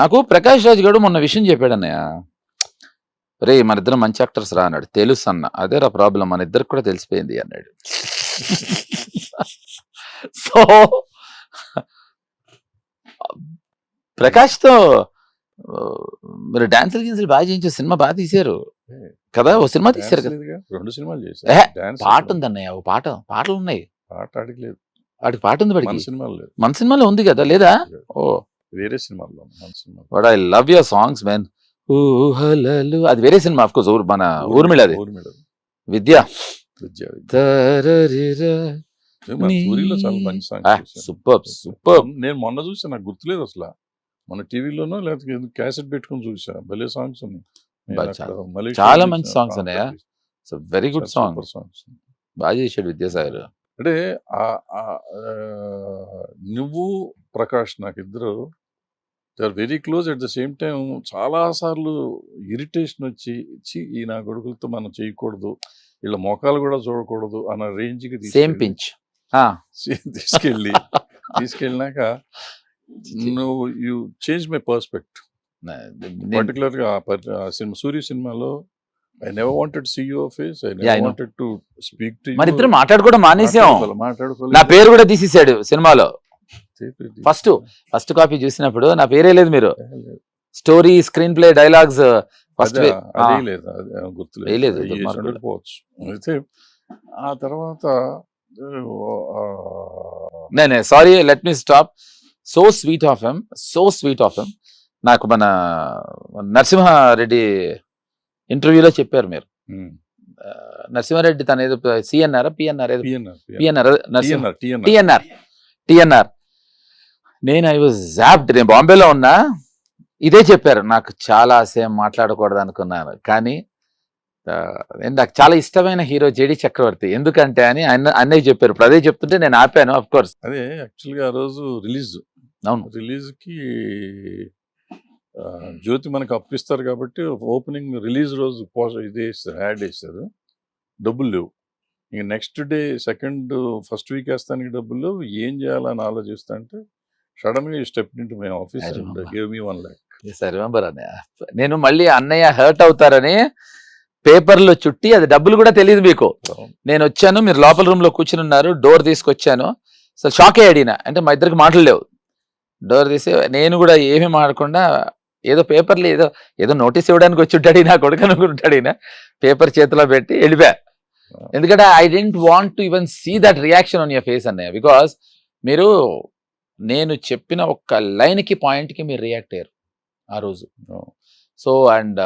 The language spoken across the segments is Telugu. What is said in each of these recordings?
నాకు ప్రకాష్ రాజ్ గారు మొన్న విషయం చెప్పాడు అన్నయ్య రే మన ఇద్దరం మంచి యాక్టర్స్ రా అన్నాడు. తెలుసు అన్న అదే రా ప్రాబ్లం మన ఇద్దరికి కూడా తెలిసిపోయింది అన్నాడు. సో ప్రకాష్తో మీరు డాన్సులు గిన్సులు బాగా చేయించారు సినిమా బాగా తీశారు. కదా ఓ సినిమా తీశారు కదా. రెండు సినిమాలు చేశారు. పాట ఉంది అన్నయ్య ఓ పాట పాటలు ఉన్నాయి. పాట అడగలేదు వాడికి పాట ఉంది సినిమాలు లేదు మన సినిమాలో ఉంది కదా లేదా. ఓ వేరే సినిమాల్లో మన cinema but I love your songs man. ఊహలలు. అది వేరే సినిమా ఆఫ్ కోర్స్ మన ఊర్మిళ అది ఊర్మిళ విద్య. విద్యా. మన ఊరిలో చాలా మంచి ఆ, సాంగ్స్ సూపర్ సూపర్. నేను మొన్న చూసా నాకు గుర్తులేదు అసలు. మన టీవీలోనో లేకపోతే క్యాసెట్ పెట్టుకుని చూసా. భలే సాంగ్స్ ఉన్నాయి. చాలా- మంచి ఆ, ఉన్నాయా? Very good song songs. బాగా చేశాడు విద్యాసాగర్. అంటే నువ్వు ప్రకాష్ నాకు ఇద్దరు they are very close at the same time చాలా సార్లు ఇరిటేషన్ వచ్చి ఛీ ఈ నా కొడుకులతో మనం చేయకూడదు. వీళ్ళ మొఖాలు కూడా చూడకూడదు అన్న రేంజ్కి సేమ్ తీసుకెళ్ళి- పించ్ తీసుకెళ్ళి తీసుకెళ్ళినాక నువ్వు యూ చేంజ్ మై పర్స్పెక్ట్ పర్టికులర్గా ఆ పర్- ఆ సినిమా సూర్య సినిమాలో I never wanted see your face I never. Wanted to speak to మన ఇద్దరు మాట్లాడుకోవడం మానేసాం. నా పేరు కూడా తీసేసాడు సినిమాలో. First, ఫస్ట్ కాపీ చూసినప్పుడు నా పేరే లేదు మీరు. Story screen play dialogues first గుర్తులేదు. అయితే ఆ తర్వాత నేనే sorry let me stop so sweet of M so sweet of ఎమ్ నాకు మన నరసింహారెడ్డి ఇంటర్వ్యూలో చెప్పారు మీరు. నరసింహారెడ్డి తన ఏదో సిఎన్ఆర్ పిఎన్ఆర్ ఏదో పిఎన్ఆర్. టిఎన్ఆర్ టిఎన్ఆర్ నేను ఐ వాజ్ జాప్డ్. నేను బాంబేలో ఉన్నా. ఇదే చెప్పారు. నాకు చాలా సేమ్ మాట్లాడకూడదు అనుకున్నాను. కానీ నేను నాకు చాలా ఇష్టమైన హీరో జేడి చక్రవర్తి. ఎందుకంటే అని అన్న అన్నయ్య చెప్పారు. ఇప్పుడు అదే చెప్తుంటే నేను ఆపాను అఫ్ కోర్స్ అదే యాక్చువల్గా ఆ రోజు రిలీజ్. అవును. రిలీజ్కి ఆ, జ్యోతి మనకు అప్పిస్తారు కాబట్టి ఓపెనింగ్ రిలీజ్ రోజు పోస్ట్ ఇది వేస్తారు యాడ్ వేస్తారు డబ్బులు లేవు. ఇంక next day second first week వేస్తానికి డబ్బులు లేవు. ఏం చేయాలని ఆలోచిస్తా అంటే సడన్గా step into my office. Gave me one lakh sir remember అన్నయ్య నేను మళ్ళీ అన్నయ్య హర్ట్ అవుతారని పేపర్లో చుట్టి అది డబ్బులు కూడా తెలియదు మీకు. నేను వచ్చాను మీరు లోపల రూమ్లో కూర్చుని ఉన్నారు డోర్ తీసుకొచ్చాను. అసలు షాక్ అయ్యాడిన అంటే మా ఇద్దరికి మాటలు లేవు. డోర్ తీసి నేను కూడా ఏమీ మాడకుండా ఏదో పేపర్లు ఏదో ఏదో నోటీస్ ఇవ్వడానికి వచ్చి ఉంటాడు నా కొడుకు అనుకుంటాడు ఈయన పేపర్ చేతిలో పెట్టి వెళ్ళిపోయా ఎందుకంటే I didn't want to even see that reaction on your face అన్నయ్య. బికాస్ మీరు నేను చెప్పిన ఒక్క లైన్కి పాయింట్కి మీరు రియాక్ట్ అయ్యారు ఆ రోజు. So and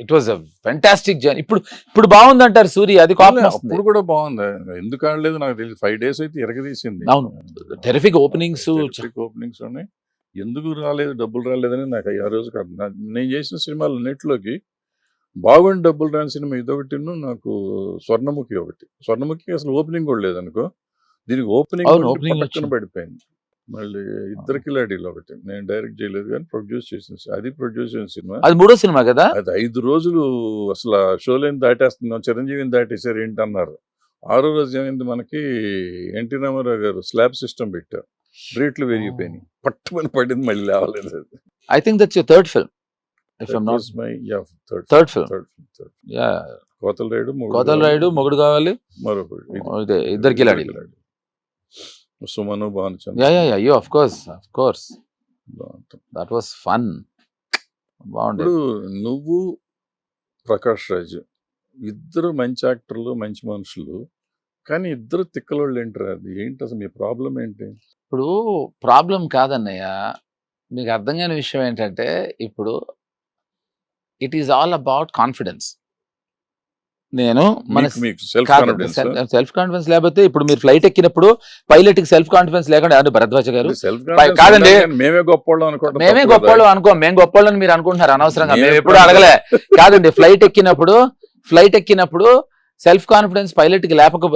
it was a fantastic journey. ఇప్పుడు ఇప్పుడు బాగుందంటారు సూర్య అది అప్పుడు కూడా బాగుంది. ఎందుకు ఆడలేదు నాకు తెలియదు. ఫైవ్ డేస్ అయితే ఎరగదీసింది అవును. Terrific openings. ఓపెనింగ్స్ ఉన్నాయి. ఎందుకు రాలేదు డబ్బులు రాలేదని నాకు ఆ రోజు నేను చేసిన సినిమాలు నెట్లోకి బాగుండి డబ్బులు రాని సినిమా ఇదొకటి నాకు స్వర్ణముఖి ఒకటి. స్వర్ణముఖి అసలు ఓపెనింగ్ కూడా లేదనుకో దీనికి ఓపెనింగ్ opening పక్కన. పడిపోయింది. మళ్ళీ ఇద్దరు కిలాడీలు ఒకటి. నేను డైరెక్ట్ చేయలేదు కానీ ప్రొడ్యూస్ చేసిన అది ప్రొడ్యూస్ చేసిన సినిమా. అది మూడో సినిమా కదా? అది ఐదు రోజులు అసలు షోలేని దాటేస్తున్నాం చిరంజీవిని దాటేశారు ఏంటి అన్నారు ఆరో రోజు ఏమైంది మనకి ఎన్టీ రామారావు గారు స్లాబ్ సిస్టమ్ పెట్టారు. రేట్లు పెరిగిపోయినాయి. పట్టుమని పడింది మళ్ళీ లేవలేదు. I think that's your third film third film. third film, third film. Yeah. Kothala ride మొగుడు కోతల కావాలి, రాయుడు. ఇదే. ఇద్దరు కిలాడీలు. సుమను యా భానుచంద్ర యా యా అయ్యో ఆఫ్ కోర్స్ ఆఫ్ కోర్స్ బాగుంటుంది. దట్ వాస్ ఫన్ బాగుండేది నువ్వు ప్రకాష్ రాజ్ ఇద్దరు మంచి యాక్టర్లు మంచి మనుషులు కానీ ఇద్దరు తిక్కలోళ్ళు ఏంటారు? అది ఏంటి అసలు మీ ప్రాబ్లం ఏంటి? ఇప్పుడు ప్రాబ్లం కాదన్నయ్య మీకు అర్థం కాని విషయం ఏంటంటే ఇప్పుడు it is all about confidence నేను మన సెల్ఫ్ కాన్ఫిడెన్స్ సెల్ఫ్ కాన్ఫిడెన్స్ లేకపోతే ఇప్పుడు మీరు ఫ్లైట్ ఎక్కినప్పుడు పైలట్కి సెల్ఫ్ కాన్ఫిడెన్స్ లేకుండా అంటే భరద్వాజ గారు? కాదండి. మేమే గొప్పవాళ్ళం మేమే. గొప్పవాళ్ళు అనుకో మేము గొప్పవాళ్ళని మీరు అనుకుంటున్నారు అనవసరంగా. మేము ఎప్పుడు అడగలే. కాదండి ఫ్లైట్ ఎక్కినప్పుడు ఫ్లైట్ ఎక్కినప్పుడు సెల్ఫ్ కాన్ఫిడెన్స్ పైలట్కి లేపక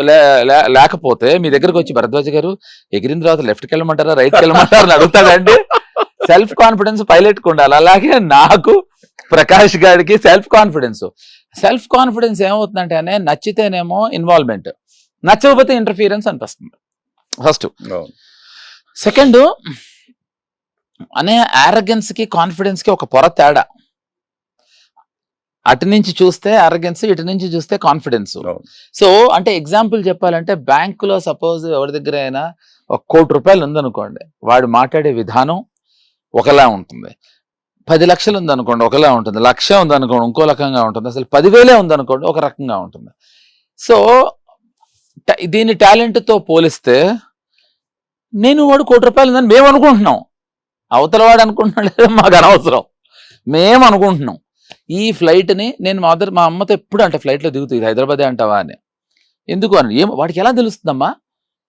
లేకపోతే మీ దగ్గరకు వచ్చి భరద్వాజ గారు ఎగిరిన తర్వాత లెఫ్ట్కి వెళ్ళమంటారా రైట్కి వెళ్ళమంటారా అని అడుగుతాడండి. సెల్ఫ్ కాన్ఫిడెన్స్ పైలట్కు ఉండాలి. అలాగే నాకు ప్రకాష్ గారికి సెల్ఫ్ కాన్ఫిడెన్స్. సెల్ఫ్ కాన్ఫిడెన్స్ ఏమవుతుందంటే అనే నచ్చితేనేమో ఇన్వాల్వ్మెంట్. నచ్చకపోతే ఇంటర్ఫీరెన్స్ అనిపిస్తుంది. ఫస్ట్. సెకండ్ అనే arrogance కి కాన్ఫిడెన్స్కి ఒక పొర తేడా. అటు నుంచి చూస్తే అరగెన్స్ ఇటు నుంచి చూస్తే కాన్ఫిడెన్స్. సో అంటే ఎగ్జాంపుల్ చెప్పాలంటే బ్యాంకులో సపోజ్ ఎవరి దగ్గర అయినా ఒక కోటి రూపాయలు ఉందనుకోండి. వాడు మాట్లాడే విధానం ఒకలా ఉంటుంది. పది లక్షలు ఉందనుకోండి ఒకలా ఉంటుంది. లక్ష ఉందనుకోండి ఇంకో రకంగా ఉంటుంది. అసలు పదివేలే ఉందనుకోండి ఒక రకంగా ఉంటుంది. సో దీని టాలెంట్తో పోలిస్తే నేను వాడు కోటి రూపాయలు ఉందని మేము అనుకుంటున్నాం. అవతల వాడు అనుకుంటున్నాడు మాకు అనవసరం. మేము అనుకుంటున్నాం. ఈ ఫ్లైట్ని నేను మా మా అమ్మతో ఎప్పుడు అంటే ఫ్లైట్లో దిగుతుంది హైదరాబాదే అంటావా అని. ఎందుకు అని? ఏం వాడికి ఎలా తెలుస్తుందమ్మా?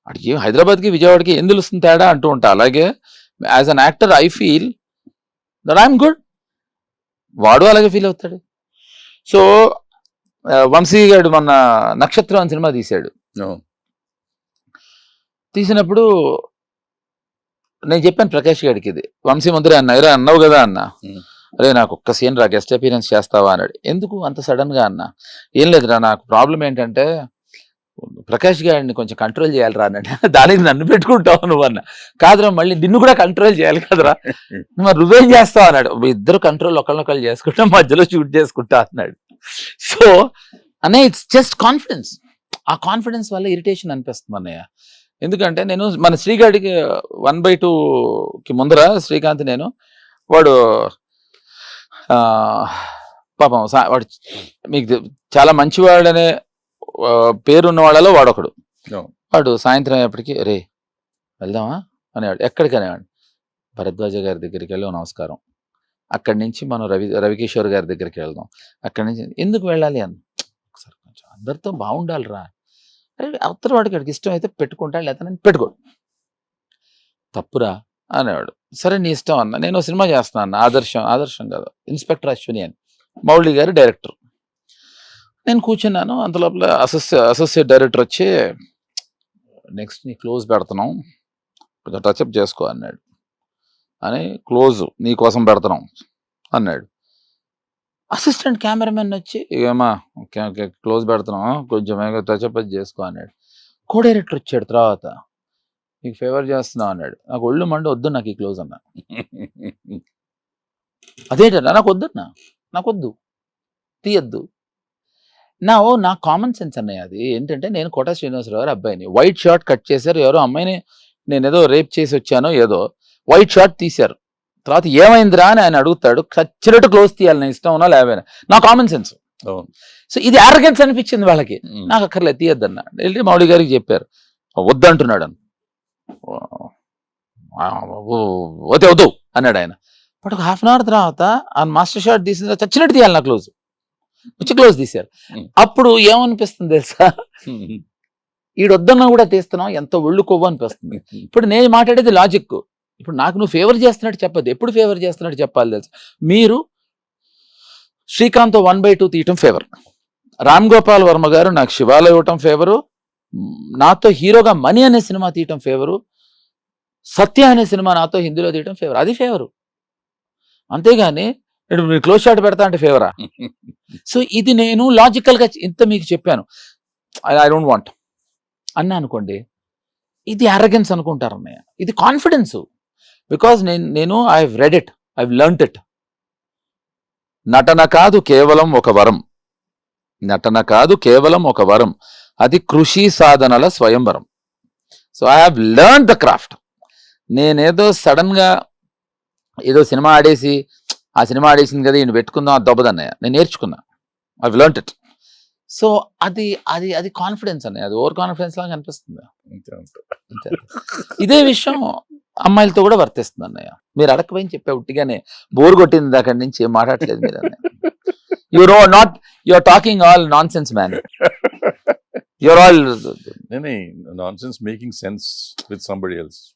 వాడికి హైదరాబాద్కి విజయవాడకి ఏం తెలుస్తుంది తేడా అంటూ ఉంటా. అలాగే as an actor I feel that I'm good వాడు అలాగే ఫీల్ అవుతాడు. సో వంశీ గారు మొన్న నక్షత్రం అని సినిమా తీశాడు. తీసినప్పుడు నేను చెప్పాను ప్రకాష్ గారికి ఇది. వంశీ ముందరే అన్న "ఏరా, అన్నావు కదా అన్న. అరే నాకు ఒక్క సీన్ రా గెస్ట్ అపీరెన్స్ చేస్తావా? అన్నాడు. ఎందుకు? అంత సడన్గా అన్న? ఏం లేదురా నాకు ప్రాబ్లం ఏంటంటే ప్రకాష్ గారిని కొంచెం కంట్రోల్ చేయాలిరా అన్నాడు దానికి నన్ను పెట్టుకుంటావు నువ్వు అన్న. కాదురా మళ్ళీ నిన్ను కూడా కంట్రోల్ చేయాలి కదరా. మరి నువ్వేం చేస్తావు అన్నాడు. ఇద్దరు కంట్రోల్ ఒకళ్ళొకళ్ళు చేసుకుంటా మధ్యలో షూట్ చేసుకుంటా అన్నాడు. సో అనే ఇట్స్ జస్ట్ కాన్ఫిడెన్స్ ఆ కాన్ఫిడెన్స్ వల్ల ఇరిటేషన్ అనిపిస్తుంది అన్నయ్య. ఎందుకంటే నేను మన శ్రీగాడికి వన్ బై కి ముందర శ్రీకాంత్ నేను వాడు పాపం వాడు మీకు చాలా మంచివాడనే పేరున్న వాళ్ళలో వాడొకడు. వాడు సాయంత్రం అయ్యేప్పటికి రే వెళ్దామా? అనేవాడు. ఎక్కడికి అనేవాడు భరద్వాజ గారి దగ్గరికి వెళ్ళి "ఓ నమస్కారం. అక్కడి నుంచి మనం రవి రవికిషోర్ గారి దగ్గరికి వెళ్దాం. అక్కడి నుంచి ఎందుకు వెళ్ళాలి అని? ఒకసారి కొంచెం అందరితో బాగుండాలిరా. అరే అవతల వాడికి వాడికి ఇష్టం అయితే పెట్టుకుంటా లేకపోతే నేను పెట్టుకోడు తప్పురా అనేవాడు. సరే నీ ఇష్టం అన్న. నేను సినిమా చేస్తున్నా అన్న. ఆదర్శం ఆదర్శం కాదు. ఇన్స్పెక్టర్ అశ్విని అని. మౌళి గారి డైరెక్టర్. నేను కూర్చున్నాను. అంత లోపల అసోసియే అసోసియేట్ డైరెక్టర్ వచ్చి నెక్స్ట్ నీ క్లోజ్ పెడుతున్నాం. కొంచెం టచ్అప్ చేసుకో అన్నాడు. అని క్లోజ్ నీ కోసం పెడుతున్నాం అన్నాడు. అసిస్టెంట్ కెమెరామెన్ వచ్చి ఏమా క్లోజ్ పెడుతున్నాం. కొంచెం టచ్అప్ అది చేసుకో అన్నాడు. కో డైరెక్టర్ వచ్చాడు తర్వాత. నీకు ఫేవర్ చేస్తున్నావు అన్నాడు. నాకు ఒళ్ళు మండి వద్దు నాకు ఈ క్లోజ్ అన్నా. అదేంటన్నా? నాకు వద్దన్నా నాకు వద్దు. తీయద్దు. నా ఓ నా కామన్ సెన్స్ అన్నయ్య అది. ఏంటంటే నేను కోట శ్రీనివాసరావు గారి అబ్బాయిని. వైట్ షర్ట్ కట్ చేశారు. ఎవరో అమ్మాయిని నేను ఏదో రేప్ చేసి వచ్చానో ఏదో వైట్ షర్ట్ తీశారు. తర్వాత ఏమైందిరా అని ఆయన అడుగుతాడు. ఖచ్చితంగా క్లోజ్ తీయాలి. నా ఇష్టం ఉన్నా లేవైనా నా కామన్ సెన్స్. సో ఇది ఆరగెన్స్ అనిపించింది వాళ్ళకి. నాకు అక్కర్లేదు తీయద్దన్న. వెళ్ళి మౌళి గారికి చెప్పారు. వద్దంటున్నాడు అని. వద్దు వద్దు అన్నాడు ఆయన. బట్ ఒక హాఫ్ అన్ అవర్ తర్వాత ఆ మాస్టర్ షాట్ తీసిన తర్వాత చచ్చినట్టు తీయాలి నా క్లోజ్ క్లోజ్ తీశారు. అప్పుడు ఏమనిపిస్తుంది తెలుసా? ఈడు వద్దన్నా కూడా తీస్తున్నాం ఎంత ఒళ్ళు కొవ్వు అనిపిస్తుంది ఇప్పుడు నేను మాట్లాడేది లాజిక్ ఇప్పుడు నాకు నువ్వు ఫేవర్ చేస్తున్నట్టు చెప్పదు ఎప్పుడు ఫేవర్ చేస్తున్నట్టు చెప్పాలి తెలుసా? మీరు శ్రీకాంత్ వన్ బై టూ తీయటం ఫేవర్ రామ్ గోపాల్ వర్మ గారు నాకు శివాలో ఇవ్వటం ఫేవరు నాతో హీరోగా మనీ అనే సినిమా తీయటం ఫేవరు సత్య అనే సినిమా నాతో హిందీలో తీయటం ఫేవర్ అది ఫేవరు అంతేగాని మీరు క్లోజ్ షాట్ పెడతా అంటే ఫేవరా సో ఇది నేను లాజికల్గా ఇంత మీకు చెప్పాను. ఐ డోంట్ వాంట్ అన్నా అనుకోండి ఇది అరగెన్స్ అనుకుంటారు అన్నయ్య. ఇది కాన్ఫిడెన్స్ బికాజ్ నేను నేను I read it I learn it నటన కాదు కేవలం ఒక వరం. నటన కాదు కేవలం ఒక వరం. అది కృషి సాధనల స్వయంవరం. So I have learn the craft నేనేదో సడన్గా ఏదో సినిమా ఆడేసి ఆ సినిమా ఆడేసింది కదా ఈయన పెట్టుకుందాం దొబ్బదన్నయ్య నేను నేర్చుకున్నా. ఐ లెర్న్ ఇట్ సో అది అది అది కాన్ఫిడెన్స్ అన్నయ్య. అది ఓవర్ కాన్ఫిడెన్స్ లాగా అనిపిస్తుంది. ఇదే విషయం అమ్మాయిలతో కూడా వర్తిస్తుంది అన్నయ్య. మీరు అడగపోయి చెప్పే ఉట్టిగానే బోర్ కొట్టింది అక్కడి నుంచి ఏం మాట్లాడలేదు మీరు అన్నయ్య. You're not you're talking all nonsense man you're all nonsense making sense with somebody else